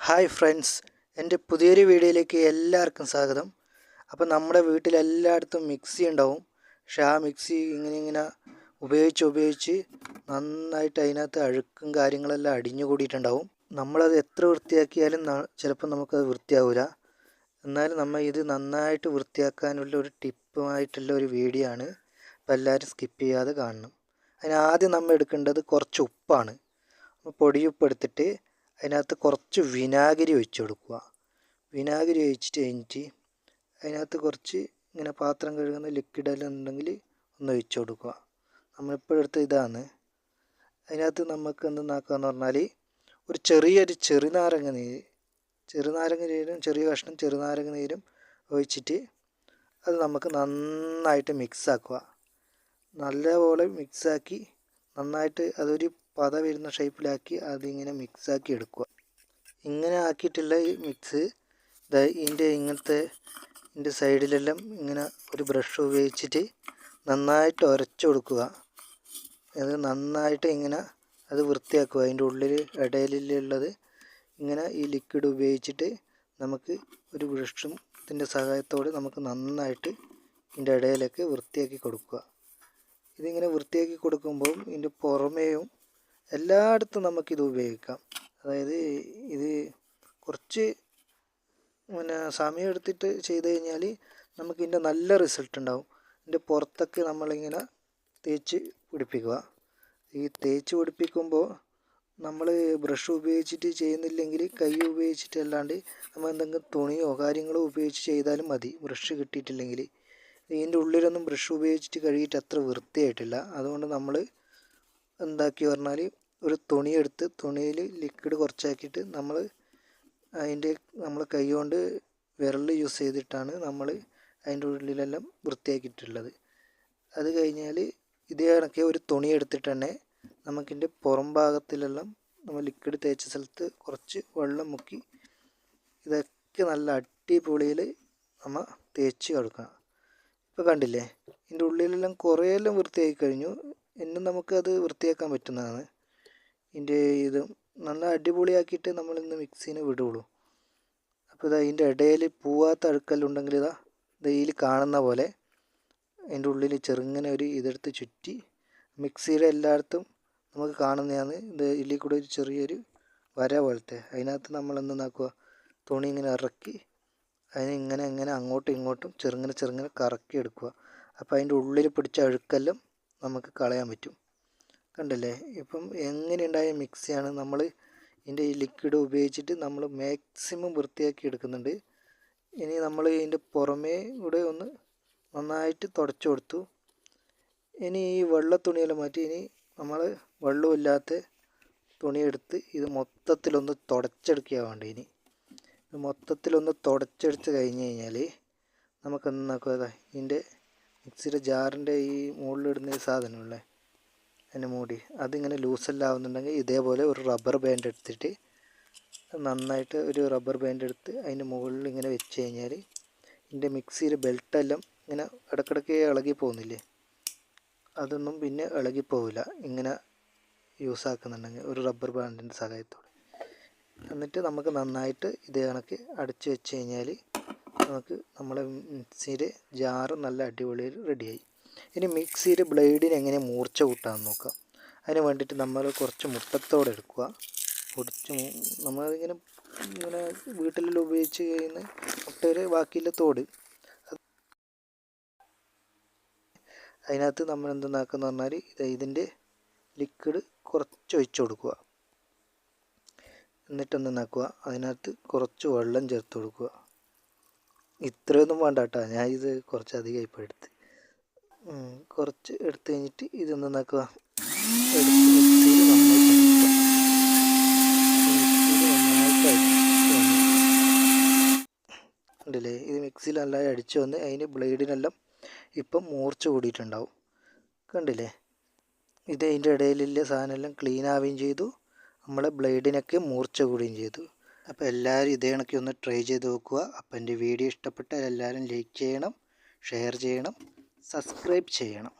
Hi friends എന്റെ പുതിയൊരു വീഡിയോയിലേക്ക് എല്ലാവർക്കും സ്വാഗതം. അപ്പോൾ നമ്മുടെ വീട്ടിലെല്ലായിടത്തും മിക്സി ഉണ്ടാവും. പക്ഷെ ആ മിക്സി ഇങ്ങനെ ഇങ്ങനെ ഉപയോഗിച്ച് ഉപയോഗിച്ച് നന്നായിട്ട് അതിനകത്ത് അഴുക്കും കാര്യങ്ങളെല്ലാം അടിഞ്ഞു കൂടിയിട്ടുണ്ടാവും. നമ്മളത് എത്ര വൃത്തിയാക്കിയാലും ചിലപ്പോൾ നമുക്കത് വൃത്തിയാവില്ല എന്നാലും നമ്മൾ ഇത് നന്നായിട്ട് വൃത്തിയാക്കാനുള്ള ഒരു ടിപ്പുമായിട്ടുള്ള ഒരു വീഡിയോ ആണ്. അപ്പോൾ എല്ലാവരും സ്കിപ്പ് ചെയ്യാതെ കാണണം. അതിനാദ്യം നമ്മൾ എടുക്കേണ്ടത് കുറച്ച് ഉപ്പാണ്. പൊടിയുപ്പ് എടുത്തിട്ട് അതിനകത്ത് കുറച്ച് വിനാഗിരി ഒഴിച്ച് കൊടുക്കുക. വിനാഗിരി ഒഴിച്ചിട്ട് കഴിഞ്ഞിട്ട് അതിനകത്ത് കുറച്ച് ഇങ്ങനെ പാത്രം കഴുകുന്ന ലിക്വിഡ് എല്ലാം ഉണ്ടെങ്കിൽ ഒന്ന് ഒഴിച്ച് കൊടുക്കുക. നമ്മളിപ്പോഴെടുത്ത ഇതാണ്. അതിനകത്ത് നമുക്ക് എന്തെന്നാക്കാന്ന് പറഞ്ഞാൽ ഒരു ചെറിയൊരു ചെറുനാരങ്ങ നീര് ചെറുനാരങ്ങ നീരും ചെറിയ കഷ്ണം ചെറുനാരങ്ങ നീരും ഒഴിച്ചിട്ട് അത് നമുക്ക് നന്നായിട്ട് മിക്സ് ആക്കുക. നല്ലപോലെ മിക്സാക്കി നന്നായിട്ട് അതൊരു പത വരുന്ന ഷേപ്പിലാക്കി അതിങ്ങനെ മിക്സാക്കി എടുക്കുക. ഇങ്ങനെ ആക്കിയിട്ടുള്ള ഈ മിക്സ് ഇതിന്റെ ഇങ്ങനത്തെ ഇതിന്റെ സൈഡിലെല്ലാം ഇങ്ങനെ ഒരു ബ്രഷ് ഉപയോഗിച്ചിട്ട് നന്നായിട്ട് ഉരച്ചു കൊടുക്കുക. അത് നന്നായിട്ട് ഇങ്ങനെ അത് വൃത്തിയാക്കുക. അതിന്റെ ഉള്ളിൽ ഇടയിലുള്ളത് ഇങ്ങനെ ഈ ലിക്വിഡ് ഉപയോഗിച്ചിട്ട് നമുക്ക് ഒരു ബ്രഷും ഇതിന്റെ സഹായത്തോടെ നമുക്ക് നന്നായിട്ട് ഇതിന്റെ ഇടയിലേക്ക് വൃത്തിയാക്കി കൊടുക്കുക. ഇതിങ്ങനെ വൃത്തിയാക്കി കൊടുക്കുമ്പോൾ ഇതിന്റെ പുറമേയും എല്ലായിടത്തും നമുക്കിത് ഉപയോഗിക്കാം. അതായത് ഇത് കുറച്ച് പിന്നെ സമയം എടുത്തിട്ട് ചെയ്ത് കഴിഞ്ഞാൽ നമുക്ക് ഇതിന്റെ നല്ല റിസൾട്ട് ഉണ്ടാവും. ഇതിന്റെ പുറത്തൊക്കെ നമ്മളിങ്ങനെ തേച്ച് പിടിപ്പിക്കുക. ഈ തേച്ച് പിടിപ്പിക്കുമ്പോൾ നമ്മൾ ബ്രഷ് ഉപയോഗിച്ചിട്ട് ചെയ്യുന്നില്ലെങ്കിൽ കൈ ഉപയോഗിച്ചിട്ട് അല്ലാണ്ട് നമ്മൾ എന്തെങ്കിലും തുണിയോ കാര്യങ്ങളോ ഉപയോഗിച്ച് ചെയ്താലും മതി. ബ്രഷ് കിട്ടിയിട്ടില്ലെങ്കിൽ. ഇതിന്റെ ഉള്ളിലൊന്നും ബ്രഷ് ഉപയോഗിച്ചിട്ട് കഴുകിയിട്ട് അത്ര വൃത്തിയായിട്ടില്ല. അതുകൊണ്ട് നമ്മൾ എന്താക്കി പറഞ്ഞാൽ ഒരു തുണി തുണിയെടുത്ത് തുണിയിൽ ലിക്വിഡ് കുറച്ചാക്കിയിട്ട് നമ്മൾ അതിന്റെ നമ്മൾ കൈ കൊണ്ട് വിരൽ യൂസ് ചെയ്തിട്ടാണ് നമ്മൾ അതിന്റെ ഉള്ളിലെല്ലാം വൃത്തിയാക്കിയിട്ടുള്ളത്. അത് കഴിഞ്ഞാൽ ഇതേ കണക്കെ ഒരു തുണി എടുത്തിട്ട് തന്നെ നമുക്കിന്റെ പുറം ഭാഗത്തിലെല്ലാം നമ്മൾ ലിക്വിഡ് തേച്ച സ്ഥലത്ത് കുറച്ച് വെള്ളം മുക്കി ഇതൊക്കെ നല്ല അടിപൊളിയിൽ നമ്മൾ തേച്ച് കൊടുക്കണം ഇപ്പോൾ കണ്ടില്ലേ? ഇതിന്റെ ഉള്ളിലെല്ലാം കുറേയെല്ലാം വൃത്തിയാക്കി കഴിഞ്ഞു. ഇന്നും നമുക്കത് വൃത്തിയാക്കാൻ പറ്റുന്നതാണ്. ഇതിന്റെ ഇത് നല്ല അടിപൊളിയാക്കിയിട്ട് നമ്മളിന്ന് മിക്സിന് വിടുകയുള്ളൂ അപ്പോൾ ഇതാ ഇതിന്റെ ഇടയിൽ പൂവാത്ത അഴുക്കല്ലുണ്ടെങ്കിൽ ഇതാ ഇതിൽ കാണുന്ന പോലെ അതിന്റെ ഉള്ളിൽ ചെറുങ്ങനെ ഒരു ഇതെടുത്ത് ചുറ്റി മിക്സിയുടെ എല്ലായിടത്തും നമുക്ക് കാണുന്നതാണ് ഇത് ഇതിൽ കൂടെ ഒരു ചെറിയൊരു വര പോലത്തെ. അതിനകത്ത് നമ്മൾ എന്താക്കുക തുണി ഇങ്ങനെ ഇറക്കി അതിനെ ഇങ്ങനെ ഇങ്ങനെ അങ്ങോട്ടും ഇങ്ങോട്ടും ചെറുങ്ങനെ ചെറുങ്ങനെ കറക്കി എടുക്കുക. അപ്പോൾ അതിന്റെ ഉള്ളിൽ പിടിച്ച അഴുക്കെല്ലാം നമുക്ക് കളയാൻ പറ്റും. കണ്ടില്ലേ ഇപ്പം എങ്ങനെയുണ്ടായ മിക്സിയാണ് നമ്മൾ ഇതിന്റെ ഈ ലിക്വിഡ് ഉപയോഗിച്ചിട്ട് നമ്മൾ മാക്സിമം വൃത്തിയാക്കി എടുക്കുന്നുണ്ട്. ഇനി നമ്മൾ ഇതിന്റെ പുറമേ കൂടെ ഒന്ന് നന്നായിട്ട് തുടച്ചു കൊടുത്തു. ഇനി ഈ വെള്ള തുണിയെല്ലാം മാറ്റി ഇനി നമ്മൾ വെള്ളമില്ലാത്ത തുണിയെടുത്ത് ഇത് മൊത്തത്തിലൊന്ന് തുടച്ചെടുക്കുക വേണ്ട ഇനി. ഇത് മൊത്തത്തിലൊന്ന് തുടച്ചെടുത്ത് കഴിഞ്ഞ് കഴിഞ്ഞാൽ നമുക്ക് എന്താക്കുക ഇതിന്റെ മിക്സിയുടെ ജാറിന്റെ ഈ മുകളിലിടുന്ന ഈ സാധനമല്ലേ അതിന്റെ മൂടി. അതിങ്ങനെ ലൂസല്ലാവുന്നുണ്ടെങ്കിൽ ഇതേപോലെ ഒരു റബ്ബർ ബാൻഡ് എടുത്തിട്ട് നന്നായിട്ട് ഒരു റബ്ബർ ബാൻഡ് എടുത്ത് അതിന്റെ മുകളിൽ ഇങ്ങനെ വെച്ച് കഴിഞ്ഞാൽ ഇതിന്റെ മിക്സിയിൽ ബെൽട്ടെല്ലാം ഇങ്ങനെ ഇടക്കിടക്ക് ഇളകി പോകുന്നില്ലേ? അതൊന്നും പിന്നെ ഇളകി പോവില്ല. ഇങ്ങനെ യൂസ് ആക്കുന്നുണ്ടെങ്കിൽ ഒരു റബ്ബർ ബാൻഡിന്റെ സഹായത്തോടെ. എന്നിട്ട് നമുക്ക് നന്നായിട്ട് ഇതേ കണക്ക് അടച്ചു വെച്ച് കഴിഞ്ഞാൽ നമുക്ക് നമ്മുടെ മിക്സിയുടെ ജാറ് നല്ല അടിപൊളിയിൽ റെഡിയായി ഇനി മിക്സിയിൽ ബ്ലേഡിന് എങ്ങനെ മൂർച്ച കൂട്ടാമെന്ന് നോക്കാം. അതിന് വേണ്ടിയിട്ട് നമ്മൾ കുറച്ച് മുട്ടത്തോടെ എടുക്കുക. പൊടിച്ച് നമ്മളിങ്ങനെ ഇങ്ങനെ വീട്ടിലെല്ലാം ഉപയോഗിച്ച് കഴിയുന്ന മുട്ടയിൽ ബാക്കിയുള്ള തോട്. അതിനകത്ത് നമ്മൾ എന്തെന്നാക്കുന്ന പറഞ്ഞാൽ ഇത് ഇതിന്റെ ലിക്വിഡ് കുറച്ച് ഒഴിച്ച് കൊടുക്കുക. എന്നിട്ട് എന്തെന്നാക്കുക അതിനകത്ത് കുറച്ച് വെള്ളം ചേർത്ത് കൊടുക്കുക. ഇത്രയൊന്നും വേണ്ട കേട്ടോ. ഞാൻ ഇത് കുറച്ച് അധികം ഇപ്പോൾ എടുത്ത് കുറച്ച് എടുത്തു കഴിഞ്ഞിട്ട് ഇതൊന്ന് നന്നാക്കുക ഉണ്ടല്ലേ ഇത് മിക്സിയിൽ നല്ലതായി അടിച്ചു വന്ന് അതിന് ബ്ലേഡിനെല്ലാം ഇപ്പം മൂർച്ച കൂടിയിട്ടുണ്ടാവും. കണ്ടില്ലേ? ഇത് അതിന്റെ ഇടയിലുള്ള സാധനമെല്ലാം ക്ലീൻ ആവുകയും ചെയ്തു. നമ്മളെ ബ്ലേഡിനൊക്കെ മൂർച്ച കൂടുകയും ചെയ്തു. അപ്പോൾ എല്ലാവരും ഇതേ കണക്കി ഒന്ന് ട്രൈ ചെയ്ത് നോക്കുക. അപ്പോൾ എന്റെ വീഡിയോ ഇഷ്ടപ്പെട്ടാൽ എല്ലാവരും ലൈക്ക് ചെയ്യണം ഷെയർ ചെയ്യണം. സബ്സ്ക്രൈബ് ചെയ്യണം.